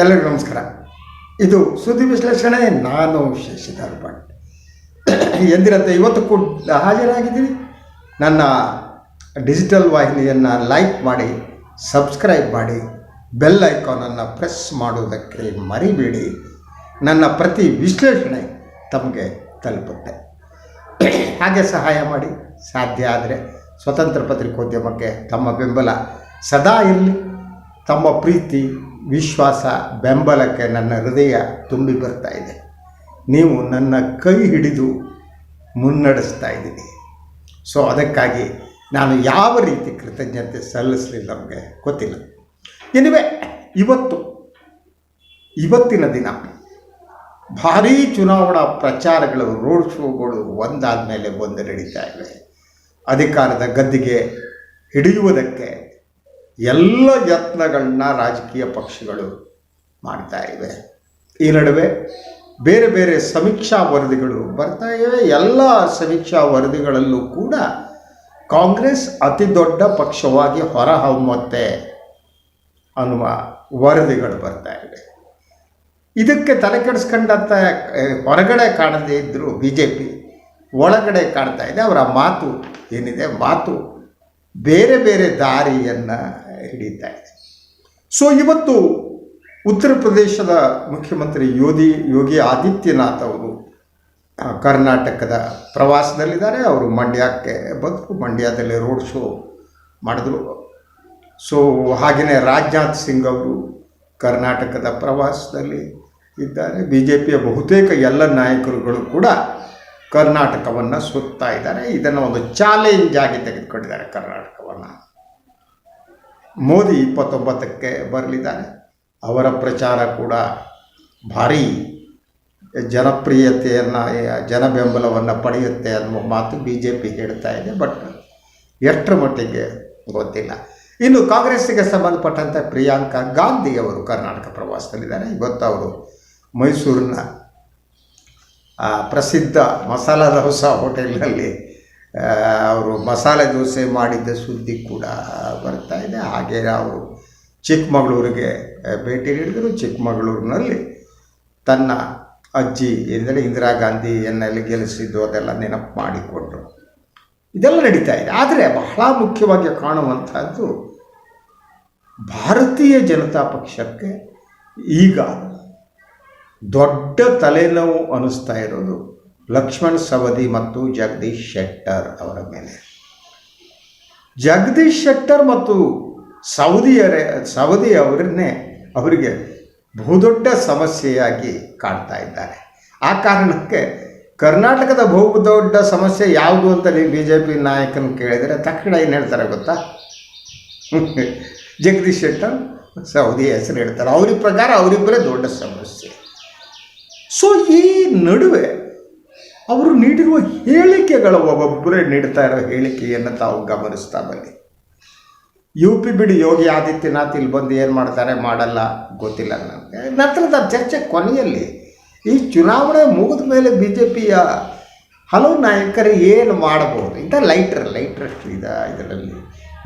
ಎಲ್ಲರಿಗೂ ನಮಸ್ಕಾರ. ಇದು ಸುದ್ದಿ ವಿಶ್ಲೇಷಣೆ, ನಾನು ಶಶಿಧರ್ ಭಟ್. ಎಂದಿರಂತೆ ಇವತ್ತು ಕೂಡ ಹಾಜರಾಗಿದ್ದೀನಿ ನನ್ನ ಡಿಜಿಟಲ್ ವಾಹಿನಿಯನ್ನು ಲೈಕ್ ಮಾಡಿ, ಸಬ್ಸ್ಕ್ರೈಬ್ ಮಾಡಿ, ಬೆಲ್ ಐಕಾನನ್ನು ಪ್ರೆಸ್ ಮಾಡುವುದಕ್ಕೆ ಮರಿಬೇಡಿ. ನನ್ನ ಪ್ರತಿ ವಿಶ್ಲೇಷಣೆ ತಮಗೆ ತಲುಪುತ್ತೆ. ಹಾಗೆ ಸಹಾಯ ಮಾಡಿ, ಸಾಧ್ಯ ಆದರೆ ಸ್ವತಂತ್ರ ಪತ್ರಿಕೋದ್ಯಮಕ್ಕೆ ತಮ್ಮ ಬೆಂಬಲ ಸದಾ ಇರಲಿ. ತಮ್ಮ ಪ್ರೀತಿ ವಿಶ್ವಾಸ, ಬೆಂಬಲಕ್ಕೆ ನನ್ನ ಹೃದಯ ತುಂಬಿ ಬರ್ತಾ ಇದೆ. ನೀವು ನನ್ನ ಕೈ ಹಿಡಿದು ಮುನ್ನಡೆಸ್ತಾ ಇದ್ದೀನಿ ಸೊ ಅದಕ್ಕಾಗಿ ನಾನು ಯಾವ ರೀತಿ ಕೃತಜ್ಞತೆ ಸಲ್ಲಿಸಲಿಲ್ಲ ನಮಗೆ ಗೊತ್ತಿಲ್ಲ. ಎನಿವೆ ಇವತ್ತು, ಇವತ್ತಿನ ದಿನ, ಭಾರೀ ಚುನಾವಣಾ ಪ್ರಚಾರಗಳು ರೋಡ್ ಶೋಗಳು ಒಂದಾದ ಮೇಲೆ ಒಂದು ನಡೀತಾ ಇವೆ ಅಧಿಕಾರದ ಗದ್ದಿಗೆ ಹಿಡಿಯುವುದಕ್ಕೆ ಎಲ್ಲ ಯತ್ನಗಳನ್ನ ರಾಜಕೀಯ ಪಕ್ಷಗಳು ಮಾಡ್ತಾ ಇವೆ. ಈ ನಡುವೆ ಬೇರೆ ಬೇರೆ ಸಮೀಕ್ಷಾ ವರದಿಗಳು ಬರ್ತಾ ಇವೆ. ಎಲ್ಲ ಸಮೀಕ್ಷಾ ವರದಿಗಳಲ್ಲೂ ಕೂಡ ಕಾಂಗ್ರೆಸ್ ಅತಿ ದೊಡ್ಡ ಪಕ್ಷವಾಗಿ ಹೊರಹೊಮ್ಮುತ್ತೆ ಅನ್ನುವ ವರದಿಗಳು ಬರ್ತಾ ಇವೆ. ಇದಕ್ಕೆ ತಲೆ ಕೆಡಿಸ್ಕೊಂಡಂತ ಹೊರಗಡೆ ಕಾಣದೇ ಇದ್ದರೂ ಬಿ ಜೆ ಪಿ ಒಳಗಡೆ ಕಾಣ್ತಾ ಇದೆ. ಅವರ ಮಾತು ಏನಿದೆ? ಮಾತು ಬೇರೆ ಬೇರೆ ದಾರಿಯನ್ನು ಹಿಡಿತಾ ಇದೆ. ಸೊ ಇವತ್ತು ಉತ್ತರ ಪ್ರದೇಶದ ಮುಖ್ಯಮಂತ್ರಿ ಯೋಧಿ, ಯೋಗಿ ಆದಿತ್ಯನಾಥ್ ಅವರು ಕರ್ನಾಟಕದ ಪ್ರವಾಸದಲ್ಲಿದ್ದಾರೆ. ಅವರು ಮಂಡ್ಯಕ್ಕೆ ಬಂದರು ಮಂಡ್ಯದಲ್ಲಿ ರೋಡ್ ಶೋ ಮಾಡಿದ್ರು. ಸೊ ಹಾಗೆಯೇ ರಾಜನಾಥ್ ಸಿಂಗ್ ಅವರು ಕರ್ನಾಟಕದ ಪ್ರವಾಸದಲ್ಲಿ ಇದ್ದಾರೆ. ಬಿ ಜೆ ಪಿಯ ಬಹುತೇಕ ಎಲ್ಲ ನಾಯಕರುಗಳು ಕೂಡ ಕರ್ನಾಟಕವನ್ನು ಸುತ್ತಾ ಇದ್ದಾರೆ. ಇದನ್ನು ಒಂದು ಚಾಲೆಂಜ್ ಆಗಿ ತೆಗೆದುಕೊಂಡಿದ್ದಾರೆ ಕರ್ನಾಟಕವನ್ನು. ಮೋದಿ ಇಪ್ಪತ್ತೊಂಬತ್ತಕ್ಕೆ ಬರಲಿದ್ದಾರೆ. ಅವರ ಪ್ರಚಾರ ಕೂಡ ಭಾರಿ ಜನಪ್ರಿಯತೆಯನ್ನು ಜನ ಬೆಂಬಲವನ್ನು ಪಡೆಯುತ್ತೆ ಅನ್ನುವ ಮಾತು ಬಿ ಜೆ ಪಿ ಹೇಳ್ತಾ ಇದೆ, ಬಟ್ ಎಷ್ಟರ ಮಟ್ಟಿಗೆ ಗೊತ್ತಿಲ್ಲ. ಇನ್ನು ಕಾಂಗ್ರೆಸ್ಸಿಗೆ ಸಂಬಂಧಪಟ್ಟಂತೆ ಪ್ರಿಯಾಂಕಾ ಗಾಂಧಿ ಅವರು ಕರ್ನಾಟಕ ಪ್ರವಾಸದಲ್ಲಿದ್ದಾರೆ. ಇವತ್ತು ಅವರು ಮೈಸೂರಿನ ಪ್ರಸಿದ್ಧ ಮಸಾಲಾ ದೋಸಾ ಹೋಟೆಲ್ನಲ್ಲಿ ಅವರು ಮಸಾಲೆ ದೋಸೆ ಮಾಡಿದ್ದ ಸುದ್ದಿ ಕೂಡ ಬರ್ತಾ ಇದೆ. ಹಾಗೆ ಅವರು ಚಿಕ್ಕಮಗಳೂರಿಗೆ ಭೇಟಿ ನೀಡಿದರು. ಚಿಕ್ಕಮಗಳೂರಿನಲ್ಲಿ ತನ್ನ ಅಜ್ಜಿ ಎಂದರೆ ಇಂದಿರಾ ಗಾಂಧಿಯನ್ನೆಲ್ಲಿ ಗೆಲ್ಲಿಸಿದ್ದು ಅದೆಲ್ಲ ನೆನಪು ಮಾಡಿಕೊಂಡರು. ಇದೆಲ್ಲ ನಡೀತಾ ಇದೆ. ಆದರೆ ಬಹಳ ಮುಖ್ಯವಾಗಿ ಕಾಣುವಂಥದ್ದು ಭಾರತೀಯ ಜನತಾ ಪಕ್ಷಕ್ಕೆ ಈಗ ದೊಡ್ಡ ತಲೆನೋವು ಅನ್ನಿಸ್ತಾ ಇರೋದು ಲಕ್ಷ್ಮಣ್ ಸವದಿ ಮತ್ತು ಜಗದೀಶ್ ಶೆಟ್ಟರ್ ಅವರ ಮೇಲೆ. ಜಗದೀಶ್ ಶೆಟ್ಟರ್ ಮತ್ತು ಸೌದಿಯರೇ ಸವದಿ ಅವರನ್ನೇ ಅವರಿಗೆ ಬಹುದೊಡ್ಡ ಸಮಸ್ಯೆಯಾಗಿ ಕಾಣ್ತಾ ಇದ್ದಾರೆ. ಆ ಕಾರಣಕ್ಕೆ ಕರ್ನಾಟಕದ ಬಹುದೊಡ್ಡ ಸಮಸ್ಯೆ ಯಾವುದು ಅಂತ ನೀವು ಬಿ ಜೆ ಪಿ ನಾಯಕನ ಕೇಳಿದರೆ ತಕ್ಷಣ ಏನು ಹೇಳ್ತಾರೆ ಗೊತ್ತಾ? ಜಗದೀಶ್ ಶೆಟ್ಟರ್ ಸೌದಿ ಹೆಸರು ಹೇಳ್ತಾರೆ. ಅವ್ರ ಪ್ರಕಾರ ಅವರಿಬ್ಬರೇ ದೊಡ್ಡ ಸಮಸ್ಯೆ. ಸೊ ಈ ನಡುವೆ ಅವರು ನೀಡಿರುವ ಹೇಳಿಕೆಗಳು ಒಬ್ಬೊಬ್ಬರೇ ನೀಡ್ತಾ ಇರೋ ಹೇಳಿಕೆಯನ್ನು ತಾವು ಗಮನಿಸ್ತಾ ಬನ್ನಿ. ಯು ಪಿ ಬಿಡಿ ಯೋಗಿ ಆದಿತ್ಯನಾಥ್ ಇಲ್ಲಿ ಬಂದು ಏನು ಮಾಡ್ತಾರೆ? ಮಾಡಲ್ಲ. ಗೊತ್ತಿಲ್ಲ ನನಗೆ. ನಂತರದ ಚರ್ಚೆ ಕೊನೆಯಲ್ಲಿ ಈ ಚುನಾವಣೆ ಮುಗಿದ ಮೇಲೆ ಬಿ ಜೆ ಪಿಯ ಹಲವು ನಾಯಕರು ಏನು ಮಾಡಬಹುದು? ಇಂಥ ಲೈಟ್ರ್ ಲೈಟ್ರಷ್ಟು ಇದೆ ಇದರಲ್ಲಿ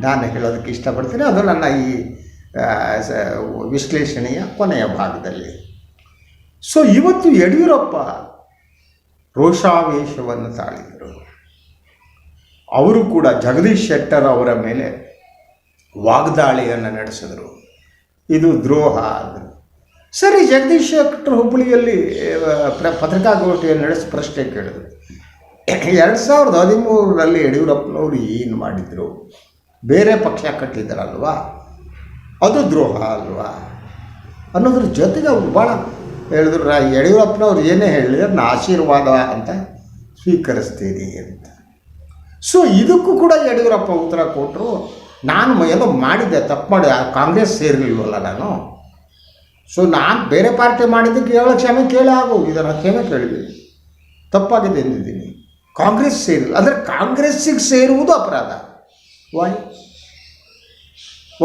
ನಾನು ಹೇಳೋದಕ್ಕೆ ಇಷ್ಟಪಡ್ತೀನಿ. ಅದು ನನ್ನ ಈ ವಿಶ್ಲೇಷಣೆಯ ಕೊನೆಯ ಭಾಗದಲ್ಲಿ. ಸೊ ಇವತ್ತು ಯಡಿಯೂರಪ್ಪ ರೋಷಾವೇಶವನ್ನು ತಾಳಿದರು. ಅವರು ಕೂಡ ಜಗದೀಶ್ ಶೆಟ್ಟರ್ ಅವರ ಮೇಲೆ ವಾಗ್ದಾಳಿಯನ್ನು ನಡೆಸಿದರು. ಇದು ದ್ರೋಹ ಅಂದರು ಸರಿ, ಜಗದೀಶ್ ಶೆಟ್ಟರ್ ಹುಬ್ಬಳ್ಳಿಯಲ್ಲಿ ಪತ್ರಿಕಾಗೋಷ್ಠಿಯನ್ನು ನಡೆಸಿ ಪ್ರಶ್ನೆ ಕೇಳಿದರು. ಎರಡು ಸಾವಿರದ ಹದಿಮೂರರಲ್ಲಿ ಯಡಿಯೂರಪ್ಪನವರು ಏನು ಮಾಡಿದರು? ಬೇರೆ ಪಕ್ಷ ಕಟ್ಟಿದ್ದಾರಲ್ವಾ? ಅದು ದ್ರೋಹ ಅಲ್ವಾ? ಅನ್ನೋದ್ರ ಜೊತೆಗೆ ಅವರು ಭಾಳ ಹೇಳಿದ್ರು ನಾ ಯಡಿಯೂರಪ್ಪನವ್ರು ಏನೇ ಹೇಳಿದ್ರೆ ನಾನು ಆಶೀರ್ವಾದ ಅಂತ ಸ್ವೀಕರಿಸ್ತೀನಿ ಅಂತ. ಸೊ ಇದಕ್ಕೂ ಕೂಡ ಯಡಿಯೂರಪ್ಪ ಉತ್ತರ ಕೊಟ್ಟರು ನಾನು ಎಲ್ಲೋ ಮಾಡಿದ್ದೆ, ತಪ್ಪು ಮಾಡಿದೆ ಕಾಂಗ್ರೆಸ್ ಸೇರಿಲ್ವಲ್ಲ ನಾನು? ಸೊ ನಾನು ಬೇರೆ ಪಾರ್ಟಿ ಮಾಡಿದ್ದಕ್ಕೆ ಹೇಳೋ ಕ್ಷಮೆ ಕೇಳಿ ಆಗು ಇದನ್ನು ಕ್ಷಮೆ ಕೇಳಿದೆ ತಪ್ಪಾಗಿದೆ ಎಂದಿದ್ದೀನಿ ಕಾಂಗ್ರೆಸ್ ಸೇರಿಲ್ಲ. ಅಂದರೆ ಕಾಂಗ್ರೆಸ್ಸಿಗೆ ಸೇರುವುದು ಅಪರಾಧ. ವಾಯ್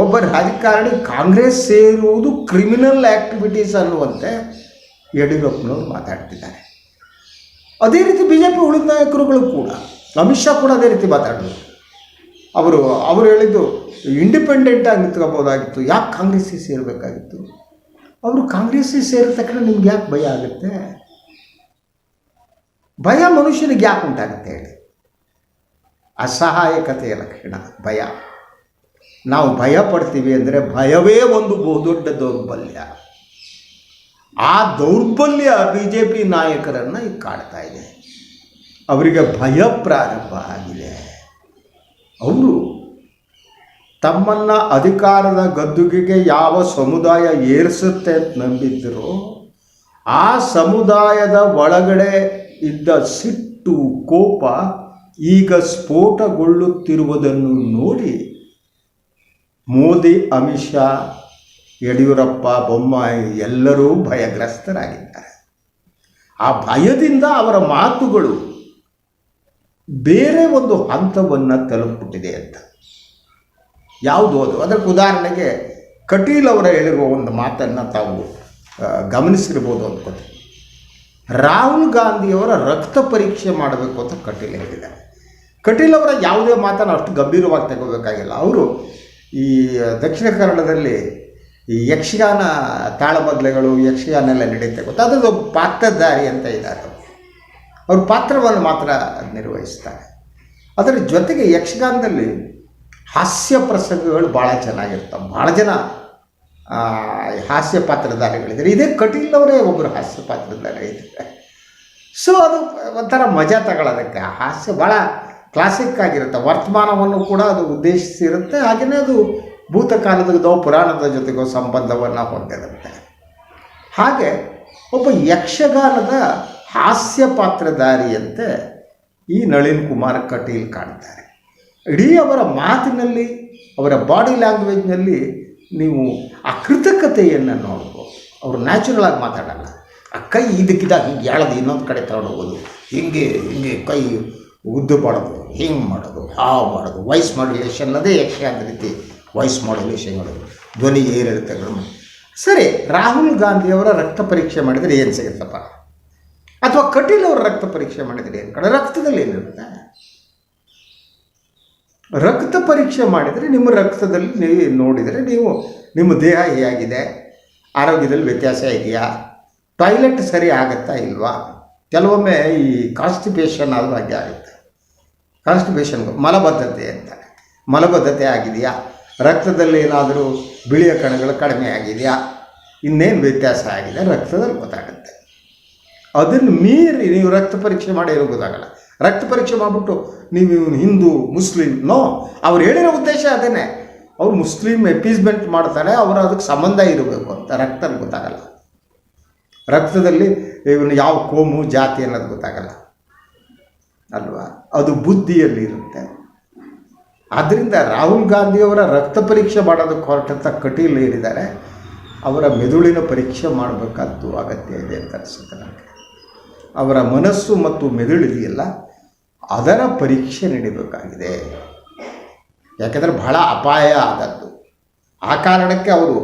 ಒಬ್ಬ ರಾಜಕಾರಣಿ ಕಾಂಗ್ರೆಸ್ ಸೇರುವುದು ಕ್ರಿಮಿನಲ್ ಆ್ಯಕ್ಟಿವಿಟೀಸ್ ಅನ್ನುವಂತೆ ಯಡಿಯೂರಪ್ಪನವರು ಮಾತಾಡ್ತಿದ್ದಾರೆ. ಅದೇ ರೀತಿ ಬಿ ಜೆ ಪಿ ಉಳಿದ ನಾಯಕರುಗಳು ಕೂಡ, ಅಮಿತ್ ಶಾ ಕೂಡ ಅದೇ ರೀತಿ ಮಾತಾಡಿದ್ರು ಅವರು ಅವರು ಹೇಳಿದ್ದು ಇಂಡಿಪೆಂಡೆಂಟಾಗಿ ನಿಂತ್ಕೋಬೋದಾಗಿತ್ತು ಯಾಕೆ ಕಾಂಗ್ರೆಸ್ಸಿಗೆ ಸೇರಬೇಕಾಗಿತ್ತು? ಅವರು ಕಾಂಗ್ರೆಸ್ಸಿಗೆ ಸೇರಿದ ತಕ್ಷಣ ನಿಮ್ಗೆ ಯಾಕೆ ಭಯ ಆಗುತ್ತೆ? ಭಯ ಮನುಷ್ಯನಿಗೆ ಯಾಕೆ ಉಂಟಾಗುತ್ತೆ ಹೇಳಿ. ಅಸಹಾಯಕತೆಯ ಲಕ್ಷಣ, ಭಯ. ನಾವು ಭಯ ಪಡ್ತೀವಿ ಅಂದರೆ ಭಯವೇ ಒಂದು ಬಹುದೊಡ್ಡ ದೌರ್ಬಲ್ಯ. ಆ ದೌರ್ಬಲ್ಯ ಬಿ ಜೆ ಪಿ ನಾಯಕರನ್ನು ಈಗ ಕಾಡ್ತಾ ಇದೆ. ಅವರಿಗೆ ಭಯ ಪ್ರಾರಂಭ ಆಗಿದೆ. ಅವರು ತಮ್ಮನ್ನು ಅಧಿಕಾರದ ಗದ್ದುಗೆಗೆ ಯಾವ ಸಮುದಾಯ ಏರಿಸುತ್ತೆ ಅಂತ ನಂಬಿದ್ದರು, ಆ ಸಮುದಾಯದ ಒಳಗಡೆ ಇದ್ದ ಸಿಟ್ಟು, ಕೋಪ ಈಗ ಸ್ಫೋಟಗೊಳ್ಳುತ್ತಿರುವುದನ್ನು ನೋಡಿ ಮೋದಿ, ಅಮಿತ್ ಶಾ ಯಡಿಯೂರಪ್ಪ, ಬೊಮ್ಮಾಯಿ ಎಲ್ಲರೂ ಭಯಗ್ರಸ್ತರಾಗಿದ್ದಾರೆ. ಆ ಭಯದಿಂದ ಅವರ ಮಾತುಗಳು ಬೇರೆ ಒಂದು ಹಂತವನ್ನು ತಲುಪಿಬಿಟ್ಟಿದೆ ಅಂತ. ಯಾವುದು ಅದು? ಅದಕ್ಕೆ ಉದಾಹರಣೆಗೆ ಕಟೀಲ್ ಅವರ ಹೇಳಿರುವ ಒಂದು ಮಾತನ್ನು ತಾವು ಗಮನಿಸಿರ್ಬೋದು ಅಂದ್ಕೋತೀವಿ ರಾಹುಲ್ ಗಾಂಧಿಯವರ ರಕ್ತ ಪರೀಕ್ಷೆ ಮಾಡಬೇಕು ಅಂತ ಕಟೀಲ್ ಹೇಳಿದ್ದಾರೆ. ಕಟೀಲ್ ಅವರ ಯಾವುದೇ ಮಾತನ್ನು ಅಷ್ಟು ಗಂಭೀರವಾಗಿ ತಗೋಬೇಕಾಗಿಲ್ಲ. ಅವರು ಈ ದಕ್ಷಿಣ ಕನ್ನಡದಲ್ಲಿ ಈ ಯಕ್ಷಗಾನ ತಾಳಮದ್ದಲೆಗಳು ಯಕ್ಷಗಾನ ಎಲ್ಲ ನಡೆಯುತ್ತೆ ಗೊತ್ತಾ? ಅದರದ್ದು ಪಾತ್ರಧಾರಿ ಅಂತ ಇದ್ದಾರೆ ಅವರು. ಪಾತ್ರವನ್ನು ಮಾತ್ರ ನಿರ್ವಹಿಸ್ತಾರೆ. ಅದರ ಜೊತೆಗೆ ಯಕ್ಷಗಾನದಲ್ಲಿ ಹಾಸ್ಯ ಪ್ರಸಂಗಗಳು ಭಾಳ ಚೆನ್ನಾಗಿರ್ತವೆ. ಭಾಳ ಜನ ಹಾಸ್ಯ ಪಾತ್ರಧಾರಿಗಳಿದ್ದಾರೆ. ಇದೇ ಕಟೀಲ್ ಅವರೇ ಒಬ್ಬರು ಹಾಸ್ಯ ಪಾತ್ರಧಾರಿ ಇದ್ದಾರೆ. ಸೊ ಅದು ಒಂಥರ ಮಜಾ ತಗೊಳ್ಳೋದಕ್ಕೆ. ಹಾಸ್ಯ ಭಾಳ ಕ್ಲಾಸಿಕ್ ಆಗಿರುತ್ತೆ. ವರ್ತಮಾನವನ್ನು ಕೂಡ ಅದು ಉದ್ದೇಶಿಸಿರುತ್ತೆ. ಹಾಗೆಯೇ ಅದು ಭೂತಕಾಲದ ಪುರಾಣದ ಜೊತೆಗೋ ಸಂಬಂಧವನ್ನು ಹೊಂದಿರುತ್ತೆ. ಹಾಗೆ ಒಬ್ಬ ಯಕ್ಷಗಾನದ ಹಾಸ್ಯ ಪಾತ್ರಧಾರಿಯಂತೆ ಈ ನಳಿನ್ ಕುಮಾರ್ ಕಟೀಲ್ ಕಾಣ್ತಾರೆ. ಇಡೀ ಅವರ ಮಾತಿನಲ್ಲಿ, ಅವರ ಬಾಡಿ ಲ್ಯಾಂಗ್ವೇಜ್ನಲ್ಲಿ ನೀವು ಅಕೃತಕತೆಯನ್ನು ಕೃತಕತೆಯನ್ನು ನೋಡ್ಬೋದು. ಅವರು ನ್ಯಾಚುರಲ್ ಆಗಿ ಮಾತಾಡಲ್ಲ. ಆ ಕೈ ಇದಕ್ಕಿದಾಗ ಹಿಂಗೆ ಎಳೆದು ಇನ್ನೊಂದು ಕಡೆ ತಗೊಂಡೋಗೋದು ಹಿಂಗೆ ಹಿಂಗೆ ಕೈ ಉದ್ದು ಮಾಡೋದು ಹಿಂಗೆ ಮಾಡೋದು, ಹಾವು ಮಾಡೋದು. ವಾಯ್ಸ್ ಮಾಡ್ಯುಲೇಷನ್ ಅದೇ ಯಕ್ಷಗಾನ ರೀತಿ ವಾಯ್ಸ್ ಮಾಡ್ಯುಲೇಷನ್ಗಳು ಧ್ವನಿ ಏರಿಳಿತಗಳು ಸರಿ, ರಾಹುಲ್ ಗಾಂಧಿಯವರ ರಕ್ತ ಪರೀಕ್ಷೆ ಮಾಡಿದರೆ ಏನು ಸಿಗುತ್ತಪ್ಪ? ಅಥವಾ ಕಟೀಲ್ ಅವರ ರಕ್ತ ಪರೀಕ್ಷೆ ಮಾಡಿದರೆ ಏನು ಕಡೆ ರಕ್ತದಲ್ಲಿ ಏನಿರುತ್ತೆ? ರಕ್ತ ಪರೀಕ್ಷೆ ಮಾಡಿದರೆ ನಿಮ್ಮ ರಕ್ತದಲ್ಲಿ ನೀವು ನೋಡಿದರೆ ನೀವು, ನಿಮ್ಮ ದೇಹ ಹೇಗಿದೆ? ಆರೋಗ್ಯದಲ್ಲಿ ವ್ಯತ್ಯಾಸ ಇದೆಯಾ? ಟಾಯ್ಲೆಟ್ ಸರಿ ಆಗುತ್ತಾ ಇಲ್ವಾ? ಕೆಲವೊಮ್ಮೆ ಈ ಕಾನ್ಸ್ಟಿಪೇಷನ್ ಆದರೂ ಹಾಗೆ ಆಗುತ್ತೆ. ಕಾನ್ಸ್ಟಿಪೇಷನ್ ಮಲಬದ್ಧತೆ ಅಂತ. ಮಲಬದ್ಧತೆ ಆಗಿದೆಯಾ? ರಕ್ತದಲ್ಲಿ ಏನಾದರೂ ಬಿಳಿಯ ಕಣಗಳು ಕಡಿಮೆ ಆಗಿದೆಯಾ? ಇನ್ನೇನು ವ್ಯತ್ಯಾಸ ಆಗಿದೆ? ರಕ್ತದಲ್ಲಿ ಗೊತ್ತಾಗುತ್ತೆ. ಅದನ್ನು ಮೀರಿ ನೀವು ರಕ್ತ ಪರೀಕ್ಷೆ ಮಾಡಿ ಏನೂ ಗೊತ್ತಾಗಲ್ಲ. ರಕ್ತ ಪರೀಕ್ಷೆ ಮಾಡಿಬಿಟ್ಟು ನೀವು ಇವನು ಹಿಂದೂ, ಮುಸ್ಲಿಂ, ನೋ, ಅವ್ರು ಹೇಳಿರೋ ಉದ್ದೇಶ ಅದೇನೆ. ಅವ್ರು ಮುಸ್ಲಿಂ ಎಪೀಸ್ಮೆಂಟ್ ಮಾಡ್ತಾರೆ, ಅವರು ಅದಕ್ಕೆ ಸಂಬಂಧ ಇರಬೇಕು ಅಂತ ರಕ್ತದಲ್ಲಿ ಗೊತ್ತಾಗಲ್ಲ. ರಕ್ತದಲ್ಲಿ ಇವನು ಯಾವ ಕೋಮು ಜಾತಿ ಅನ್ನೋದು ಗೊತ್ತಾಗಲ್ಲ. ಅಲ್ವಾ? ಅದು ಬುದ್ಧಿಯಲ್ಲಿ ಇರುತ್ತೆ. ಆದ್ದರಿಂದ ರಾಹುಲ್ ಗಾಂಧಿಯವರ ರಕ್ತ ಪರೀಕ್ಷೆ ಮಾಡೋದಕ್ಕೆ ಹೊರಟಂಥ ಕಟೀಲು ಏನಿದ್ದಾರೆ ಅವರ ಮೆದುಳಿನ ಪರೀಕ್ಷೆ ಮಾಡಬೇಕಾದ್ದು ಅಗತ್ಯ ಇದೆ ಅಂತ ಅನಿಸುತ್ತೆ ನನಗೆ. ಅವರ ಮನಸ್ಸು ಮತ್ತು ಮೆದುಳಿದೆಯಲ್ಲ ಅದರ ಪರೀಕ್ಷೆ ನಡೀಬೇಕಾಗಿದೆ. ಯಾಕೆಂದರೆ ಬಹಳ ಅಪಾಯ ಆದದ್ದು. ಆ ಕಾರಣಕ್ಕೆ ಅವರು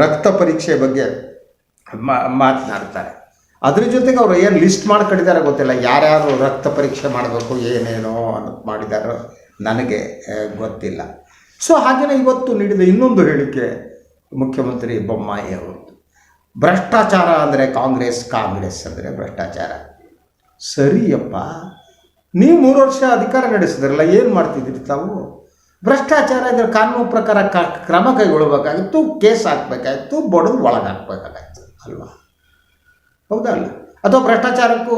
ರಕ್ತ ಪರೀಕ್ಷೆ ಬಗ್ಗೆ ಮಾತನಾಡ್ತಾರೆ. ಅದ್ರ ಜೊತೆಗೆ ಅವರು ಏನು ಲಿಸ್ಟ್ ಮಾಡ್ಕೊಂಡಿದ್ದಾರೆ ಗೊತ್ತಿಲ್ಲ, ಯಾರ್ಯಾರು ರಕ್ತ ಪರೀಕ್ಷೆ ಮಾಡಬೇಕು ಏನೇನೋ ಅನ್ನೋದು ಮಾಡಿದಾರೋ ನನಗೆ ಗೊತ್ತಿಲ್ಲ. ಸೊ ಹಾಗೆಯೇ ಇವತ್ತು ನೀಡಿದ ಇನ್ನೊಂದು ಹೇಳಿಕೆ ಮುಖ್ಯಮಂತ್ರಿ ಬೊಮ್ಮಾಯಿ ಅವರು. ಭ್ರಷ್ಟಾಚಾರ ಅಂದರೆ ಕಾಂಗ್ರೆಸ್ ಕಾಂಗ್ರೆಸ್ ಅಂದರೆ ಭ್ರಷ್ಟಾಚಾರ. ಸರಿಯಪ್ಪ. ನೀವು ಮೂರು ವರ್ಷ ಅಧಿಕಾರ ನಡೆಸಿದ್ರಲ್ಲ, ಏನು ಮಾಡ್ತಿದ್ದೀರಿ ತಾವು? ಭ್ರಷ್ಟಾಚಾರ ಇದ್ರೆ ಕಾನೂನು ಪ್ರಕಾರ ಕ, ಕ್ರಮ ಕೈಗೊಳ್ಳಬೇಕಾಗಿತ್ತು, ಕೇಸ್ ಹಾಕಬೇಕಾಗಿತ್ತು ಬಡದು ಒಳಗೆ ಹಾಕಬೇಕಾಗಿತ್ತು ಅಲ್ವಾ ಹೌದಲ್ಲ ಅಥವಾ ಭ್ರಷ್ಟಾಚಾರಕ್ಕೂ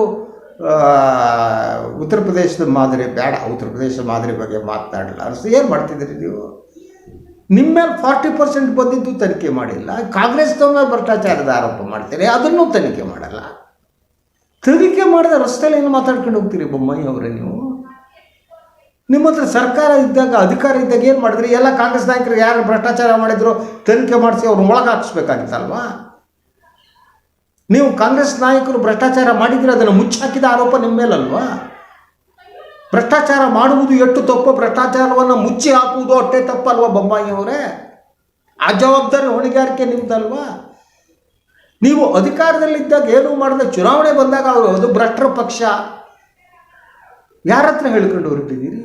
ಉತ್ತರ ಪ್ರದೇಶದ ಮಾದರಿ ಬೇಡ. ಉತ್ತರ ಪ್ರದೇಶದ ಮಾದರಿ ಬಗ್ಗೆ ಮಾತನಾಡಲ್ಲ. ಅನಿಸ್ತು ಏನು ಮಾಡ್ತಿದ್ದೀರಿ ನೀವು? ನಿಮ್ಮ ಮೇಲೆ ಫಾರ್ಟಿ ಪರ್ಸೆಂಟ್ ಬಂದಿದ್ದು ತನಿಖೆ ಮಾಡಿಲ್ಲ. ಕಾಂಗ್ರೆಸ್ ಮೇಲೆ ಭ್ರಷ್ಟಾಚಾರದ ಆರೋಪ ಮಾಡ್ತೀರಿ. ಅದನ್ನೂ ತನಿಖೆ ಮಾಡಲ್ಲ. ತನಿಖೆ ಮಾಡಿದ ರಸ್ತೆಯಲ್ಲಿ ಏನು ಮಾತಾಡ್ಕೊಂಡು ಹೋಗ್ತೀರಿ ಬೊಮ್ಮಾಯಿ ಅವರೇ ನೀವು? ನಿಮ್ಮ ಹತ್ರ ಸರ್ಕಾರ ಇದ್ದಾಗ, ಅಧಿಕಾರ ಇದ್ದಾಗ ಏನು ಮಾಡಿದ್ರಿ? ಎಲ್ಲ ಕಾಂಗ್ರೆಸ್ ನಾಯಕರು ಯಾರು ಭ್ರಷ್ಟಾಚಾರ ಮಾಡಿದ್ರು, ತನಿಖೆ ಮಾಡಿಸಿ ಅವ್ರನ್ನ ಒಳಗೆ ಹಾಕಿಸ್ಬೇಕಾಗಿತ್ತಲ್ವಾ ನೀವು ಕಾಂಗ್ರೆಸ್ ನಾಯಕರು ಭ್ರಷ್ಟಾಚಾರ ಮಾಡಿದರೆ ಅದನ್ನು ಮುಚ್ಚಾಕಿದ ಆರೋಪ ನಿಮ್ಮ ಮೇಲಲ್ವಾ? ಭ್ರಷ್ಟಾಚಾರ ಮಾಡುವುದು ಎಷ್ಟು ತಪ್ಪು, ಭ್ರಷ್ಟಾಚಾರವನ್ನು ಮುಚ್ಚಿ ಹಾಕುವುದು ಅಷ್ಟೇ ತಪ್ಪಲ್ವಾ ಬೊಮ್ಮಾಯಿಯವರೇ ಆ ಜವಾಬ್ದಾರಿ ಹೊಣೆಗಾರಿಕೆ ನಿಮ್ಮದಲ್ವಾ ನೀವು ಅಧಿಕಾರದಲ್ಲಿದ್ದಾಗ ಏನು ಮಾಡಿದ ಚುನಾವಣೆ ಬಂದಾಗ ಅವರು ಅದು ಭ್ರಷ್ಟರ ಪಕ್ಷ. ಯಾರ ಹತ್ರ ಹೇಳ್ಕೊಂಡು ಹೊರಟಿದ್ದೀರಿ?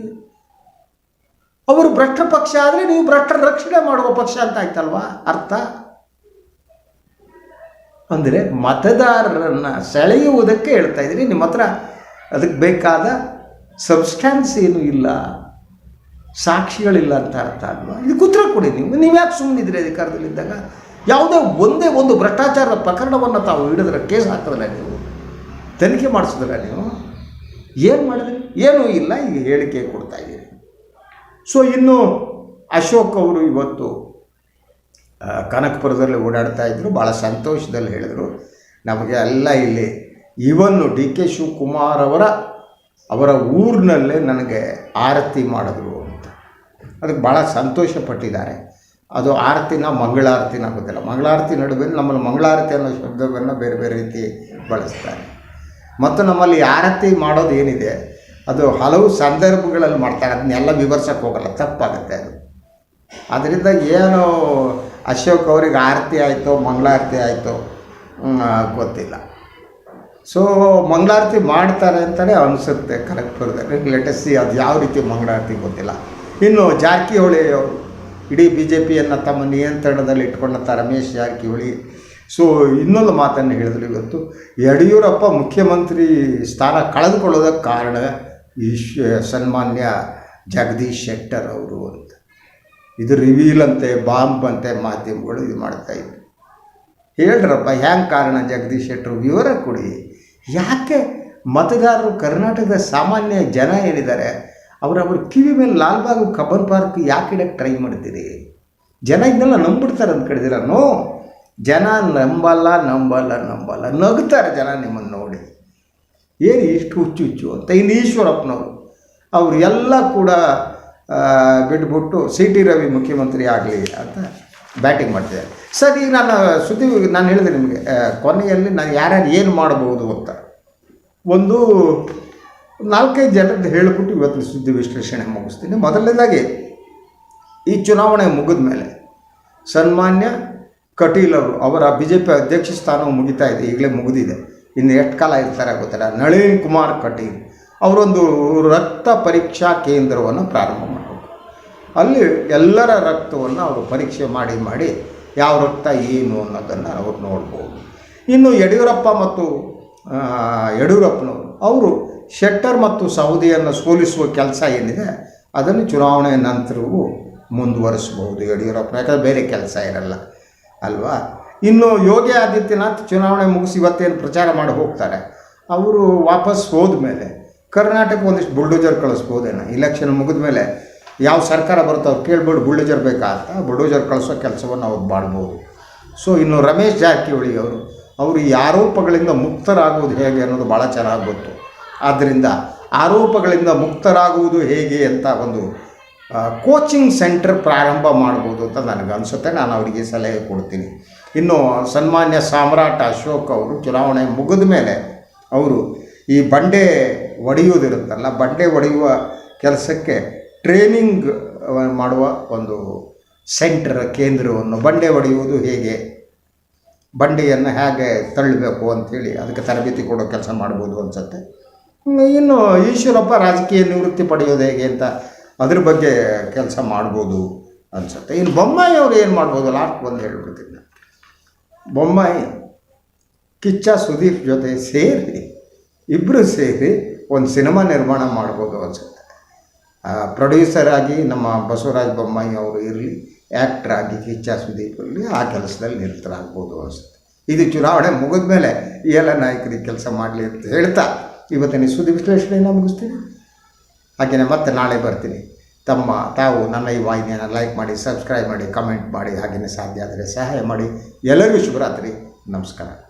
ಅವರು ಭ್ರಷ್ಟ ಪಕ್ಷ ಆದರೆ ನೀವು ಭ್ರಷ್ಟರ ರಕ್ಷಣೆ ಮಾಡುವ ಪಕ್ಷ ಅಂತ ಆಯ್ತಲ್ವಾ? ಅರ್ಥ? ಅಂದರೆ ಮತದಾರರನ್ನು ಸೆಳೆಯುವುದಕ್ಕೆ ಹೇಳ್ತಾ ಇದ್ದೀನಿ. ನಿಮ್ಮ ಹತ್ರ ಅದಕ್ಕೆ ಬೇಕಾದ ಸಬ್ಸ್ಟ್ಯಾನ್ಸ್ ಏನೂ ಇಲ್ಲ, ಸಾಕ್ಷಿಗಳಿಲ್ಲ ಅಂತ ಅರ್ಥ ಅಲ್ವಾ? ಇದು ಕುತ್ರ ಕೊಡಿ ನೀವು. ನೀವು ಯಾಕೆ ಸುಮ್ಮನಿದ್ರಿ ಅಧಿಕಾರದಲ್ಲಿದ್ದಾಗ ಯಾವುದೇ ಒಂದೇ ಒಂದು ಭ್ರಷ್ಟಾಚಾರದ ಪ್ರಕರಣವನ್ನು ತಾವು ಹಿಡಿದ್ರೆ, ಕೇಸ್ ಹಾಕಿದ್ರೆ ನೀವು? ತನಿಖೆ ಮಾಡಿಸಿದ್ರೆ ನೀವು? ಏನು ಮಾಡಿದ್ರಿ? ಏನೂ ಇಲ್ಲ, ಈಗ ಹೇಳಿಕೆ ಕೊಡ್ತಾ ಇದ್ದೀರಿ ಸೊ ಇನ್ನು ಅಶೋಕ್ ಅವರು ಇವತ್ತು ಕನಕಪುರದಲ್ಲಿ ಓಡಾಡ್ತಾ ಇದ್ದರು ಭಾಳ ಸಂತೋಷದಲ್ಲಿ ಹೇಳಿದರು. ನಮಗೆ ಎಲ್ಲ ಇಲ್ಲಿ ಇವನ್ನು ಡಿ ಕೆ ಶಿವಕುಮಾರ್ ಅವರ ಅವರ ಊರಿನಲ್ಲೇ ನನಗೆ ಆರತಿ ಮಾಡಿದ್ರು ಅಂತ. ಅದಕ್ಕೆ ಭಾಳ ಸಂತೋಷ ಪಟ್ಟಿದ್ದಾರೆ ಅದು ಆರತಿನ ಮಂಗಳಾರತಿನ ಗೊತ್ತಿಲ್ಲ ಮಂಗಳಾರತಿ ನಡುವೆ ನಮ್ಮಲ್ಲಿ ಮಂಗಳಾರತಿ ಅನ್ನೋ ಶಬ್ದವನ್ನು ಬೇರೆ ಬೇರೆ ರೀತಿ ಬಳಸ್ತಾರೆ. ಮತ್ತು ನಮ್ಮಲ್ಲಿ ಆರತಿ ಮಾಡೋದು ಏನಿದೆ, ಅದು ಹಲವು ಸಂದರ್ಭಗಳಲ್ಲಿ ಮಾಡ್ತಾರೆ. ಅದನ್ನೆಲ್ಲ ವಿವರ್ಸಕ್ಕೆ ಹೋಗಲ್ಲ. ತಪ್ಪಾಗುತ್ತೆ ಅದು. ಅದರಿಂದ ಏನು ಅಶೋಕ್ ಅವ್ರಿಗೆ ಆರತಿ ಆಯಿತು, ಮಂಗಳಾರತಿ ಆಯಿತು ಗೊತ್ತಿಲ್ಲ. ಸೊ ಮಂಗಳಾರತಿ ಮಾಡ್ತಾರೆ ಅಂತಲೇ ಅನಿಸುತ್ತೆ ಕರೆಕ್ಟ್ ಲೆಟಸ್ ಲೆಟಸ್ಸಿ ಅದು ಯಾವ ರೀತಿ ಮಂಗಳಾರತಿ ಗೊತ್ತಿಲ್ಲ. ಇನ್ನು ಜಾರಕಿಹೊಳಿ ಅವರು, ಇಡೀ ಬಿ ಜೆ ಪಿಯನ್ನು ತಮ್ಮ ನಿಯಂತ್ರಣದಲ್ಲಿ ಇಟ್ಕೊಂಡಂಥ ರಮೇಶ್ ಜಾರಕಿಹೊಳಿ. ಸೊ ಇನ್ನೊಂದು ಮಾತನ್ನು ಹೇಳಿದ್ರು ಇವತ್ತು ಯಡಿಯೂರಪ್ಪ ಮುಖ್ಯಮಂತ್ರಿ ಸ್ಥಾನ ಕಳೆದುಕೊಳ್ಳೋದಕ್ಕೆ ಕಾರಣ ಈ ಸನ್ಮಾನ್ಯ ಜಗದೀಶ್ ಶೆಟ್ಟರ್ ಅವರು ಇದು ರಿವೀಲ್ ಅಂತೆ ಬಾಂಬ್ ಅಂತೆ ಮಾಧ್ಯಮಗಳು ಇದು ಮಾಡ್ತಾ ಇದ್ರು ಹೇಳ್ರಪ್ಪ, ಹ್ಯಾಂಗೆ ಕಾರಣ ಜಗದೀಶ್ ಶೆಟ್ಟರು? ವಿವರ ಕೊಡಿ. ಯಾಕೆ ಮತದಾರರು ಕರ್ನಾಟಕದ ಸಾಮಾನ್ಯ ಜನ ಏನಿದ್ದಾರೆ ಅವರವ್ರ ಕಿವಿ ಮೇಲೆ ಲಾಲ್ಬಾಗ್ ಕಬ್ಬನ್ ಪಾರ್ಕ್ ಯಾಕೆ ಇಡಕ್ಕೆ ಟ್ರೈ ಮಾಡ್ತೀರಿ? ಜನ ಇದನ್ನೆಲ್ಲ ನಂಬಿಡ್ತಾರೆ ಅಂದ್ಕೊಂಡಿದ್ದೀರ ನೋ, ಜನ ನಂಬಲ್ಲ ನಂಬಲ್ಲ ನಂಬಲ್ಲ. ನಗ್ತಾರೆ ಜನ ನಿಮ್ಮನ್ನು ನೋಡಿ. ಏನು ಇಷ್ಟು ಹುಚ್ಚು ಹುಚ್ಚು ಅಂತ. ಇನ್ನು ಈಶ್ವರಪ್ಪನವರು, ಅವರು ಎಲ್ಲ ಕೂಡ ಬಿಟ್ಬಿಟ್ಟು ಸಿ ಟಿ ರವಿ ಮುಖ್ಯಮಂತ್ರಿ ಆಗಲಿ ಅಂತ ಬ್ಯಾಟಿಂಗ್ ಮಾಡ್ತಿದ್ದಾರೆ. ಸರ್, ಈಗ ನಾನು ಸುದ್ದಿ ನಾನು ಹೇಳಿದೆ ನಿಮಗೆ ಕೊನೆಯಲ್ಲಿ ನಾನು ಯಾರ್ಯಾರು ಏನು ಮಾಡಬಹುದು ಅಂತ. ಒಂದು ನಾಲ್ಕೈದು ಜನರದ್ದು ಹೇಳಿಬಿಟ್ಟು ಇವತ್ತು ಸುದ್ದಿ ವಿಶ್ಲೇಷಣೆ ಮುಗಿಸ್ತೀನಿ. ಮೊದಲನೇದಾಗಿ, ಈ ಚುನಾವಣೆ ಮುಗಿದ ಮೇಲೆ ಸನ್ಮಾನ್ಯ ಕಟೀಲ್ ಅವರು, ಅವರ ಬಿ ಜೆ ಪಿ ಅಧ್ಯಕ್ಷ ಸ್ಥಾನವು ಮುಗಿತಾ ಇದೆ, ಈಗಲೇ ಮುಗಿದಿದೆ. ಇನ್ನು ಎಷ್ಟು ಕಾಲ ಇರ್ತಾರೆ ಗೊತ್ತಿಲ್ಲ. ನಳಿನ್ ಕುಮಾರ್ ಕಟೀಲ್. ಅವರೊಂದು ರಕ್ತ ಪರೀಕ್ಷಾ ಕೇಂದ್ರವನ್ನು ಪ್ರಾರಂಭ ಮಾಡಬೇಕು. ಅಲ್ಲಿ ಎಲ್ಲರ ರಕ್ತವನ್ನು ಅವರು ಪರೀಕ್ಷೆ ಮಾಡಿ ಮಾಡಿ ಯಾವ ರಕ್ತ ಏನು ಅನ್ನೋದನ್ನು ಅವ್ರು ನೋಡ್ಬೋದು. ಇನ್ನು ಯಡಿಯೂರಪ್ಪ ಮತ್ತು ಯಡಿಯೂರಪ್ಪನು ಯಡಿಯೂರಪ್ಪನವರು ಅವರು ಶೆಟ್ಟರ್ ಮತ್ತು ಸೌದಿಯನ್ನು ಸೋಲಿಸುವ ಕೆಲಸ ಏನಿದೆ ಅದನ್ನು ಚುನಾವಣೆ ನಂತರವೂ ಮುಂದುವರಿಸಬಹುದು ಯಡಿಯೂರಪ್ಪನ ಯಾಕಂದರೆ ಬೇರೆ ಕೆಲಸ ಇರಲ್ಲ, ಅಲ್ವಾ? ಇನ್ನು ಯೋಗಿ ಆದಿತ್ಯನಾಥ್ ಚುನಾವಣೆ ಮುಗಿಸಿ ಇವತ್ತೇನು ಪ್ರಚಾರ ಮಾಡಿ ಹೋಗ್ತಾರೆ, ಅವರು ವಾಪಸ್ ಹೋದ್ಮೇಲೆ ಕರ್ನಾಟಕ ಒಂದಿಷ್ಟು ಬುಲ್ಡೋಜರ್ ಕಳಿಸ್ಬೋದೇನ? ಇಲೆಕ್ಷನ್ ಮುಗಿದ ಮೇಲೆ ಯಾವ ಸರ್ಕಾರ ಬರುತ್ತೋ ಅವ್ರು ಕೇಳ್ಬೋದು ಬುಲ್ಡೋಜರ್ ಬೇಕಾ ಅಂತ ಬುಲ್ಡೋಜರ್ ಕಳಿಸೋ ಕೆಲಸವನ್ನು ಅವ್ರು ಮಾಡ್ಬೋದು. ಸೊ ಇನ್ನು ರಮೇಶ್ ಜಾರಕಿಹೊಳಿ ಅವರು ಅವರು ಈ ಆರೋಪಗಳಿಂದ ಮುಕ್ತರಾಗುವುದು ಹೇಗೆ ಅನ್ನೋದು ಭಾಳ ಚೆನ್ನಾಗಿ ಗೊತ್ತು. ಆದ್ದರಿಂದ ಆರೋಪಗಳಿಂದ ಮುಕ್ತರಾಗುವುದು ಹೇಗೆ ಅಂತ ಒಂದು ಕೋಚಿಂಗ್ ಸೆಂಟರ್ ಪ್ರಾರಂಭ ಮಾಡ್ಬೋದು ಅಂತ ನನಗೆ ಅನಿಸುತ್ತೆ. ನಾನು ಅವರಿಗೆ ಸಲಹೆ ಕೊಡ್ತೀನಿ. ಇನ್ನು ಸನ್ಮಾನ್ಯ ಸಾಮ್ರಾಟ್ ಅಶೋಕ್ ಅವರು ಚುನಾವಣೆ ಮುಗಿದ ಮೇಲೆ ಅವರು ಈ ಬಂಡೆ ಒಡೆಯುವುದಿರುತ್ತಲ್ಲ, ಬಂಡೆ ಒಡೆಯುವ ಕೆಲಸಕ್ಕೆ ಟ್ರೈನಿಂಗ್ ಮಾಡುವ ಒಂದು ಸೆಂಟರ್ ಕೇಂದ್ರವನ್ನು ಬಂಡೆ ಒಡೆಯುವುದು ಹೇಗೆ? ಬಂಡೆಯನ್ನು ಹೇಗೆ ತಳ್ಳಬೇಕು ಅಂಥೇಳಿ ಅದಕ್ಕೆ ತರಬೇತಿ ಕೊಡೋ ಕೆಲಸ ಮಾಡ್ಬೋದು ಅನಿಸುತ್ತೆ. ಇನ್ನು ಈಶ್ವರಪ್ಪ ರಾಜಕೀಯ ನಿವೃತ್ತಿ ಪಡೆಯೋದು ಹೇಗೆ ಅಂತ ಅದ್ರ ಬಗ್ಗೆ ಕೆಲಸ ಮಾಡ್ಬೋದು ಅನಿಸುತ್ತೆ. ಇನ್ನು ಬೊಮ್ಮಾಯಿ ಅವರು ಏನು ಮಾಡ್ಬೋದು? ಲಾಸ್ಟ್ ಒಂದು ಹೇಳ್ಬಿಡ್ತೀನಿ ನಾನು. ಬೊಮ್ಮಾಯಿ, ಕಿಚ್ಚ ಸುದೀಪ್ ಜೊತೆ ಸೇರಿ ಇಬ್ಬರು ಸೇರಿ ಒಂದು ಸಿನಿಮಾ ನಿರ್ಮಾಣ ಮಾಡ್ಬೋದು ಅನಿಸುತ್ತೆ. ಪ್ರೊಡ್ಯೂಸರ್ ಆಗಿ ನಮ್ಮ ಬಸವರಾಜ್ ಬೊಮ್ಮಾಯಿ ಅವರು ಇರಲಿ ಆ್ಯಕ್ಟ್ರ್ ಆಗಿ ಕಿಚ್ಚ ಸುದೀಪ್ ಇರಲಿ, ಆ ಕೆಲಸದಲ್ಲಿ ನಿರತರಾಗ್ಬೋದು ಅನಿಸುತ್ತೆ. ಇದು ಚುನಾವಣೆ ಮುಗಿದ ಮೇಲೆ ಎಲ್ಲ ನಾಯಕರಿಗೆ ಕೆಲಸ ಮಾಡಲಿ ಅಂತ ಹೇಳ್ತಾ ಇವತ್ತಿನ ಸುದ್ದಿ ವಿಶ್ಲೇಷಣೆಯನ್ನು ಮುಗಿಸ್ತೀನಿ. ಹಾಗೆಯೇ ಮತ್ತೆ ನಾಳೆ ಬರ್ತೀನಿ. ತಮ್ಮ, ತಾವು ನನ್ನ ಈ ವಾಹಿನಿಯನ್ನು ಲೈಕ್ ಮಾಡಿ ಸಬ್ಸ್ಕ್ರೈಬ್ ಮಾಡಿ ಕಮೆಂಟ್ ಮಾಡಿ ಹಾಗೆಯೇ ಸಾಧ್ಯ ಆದರೆ ಸಹಾಯ ಮಾಡಿ. ಎಲ್ಲರಿಗೂ ಶುಭರಾತ್ರಿ. ನಮಸ್ಕಾರ.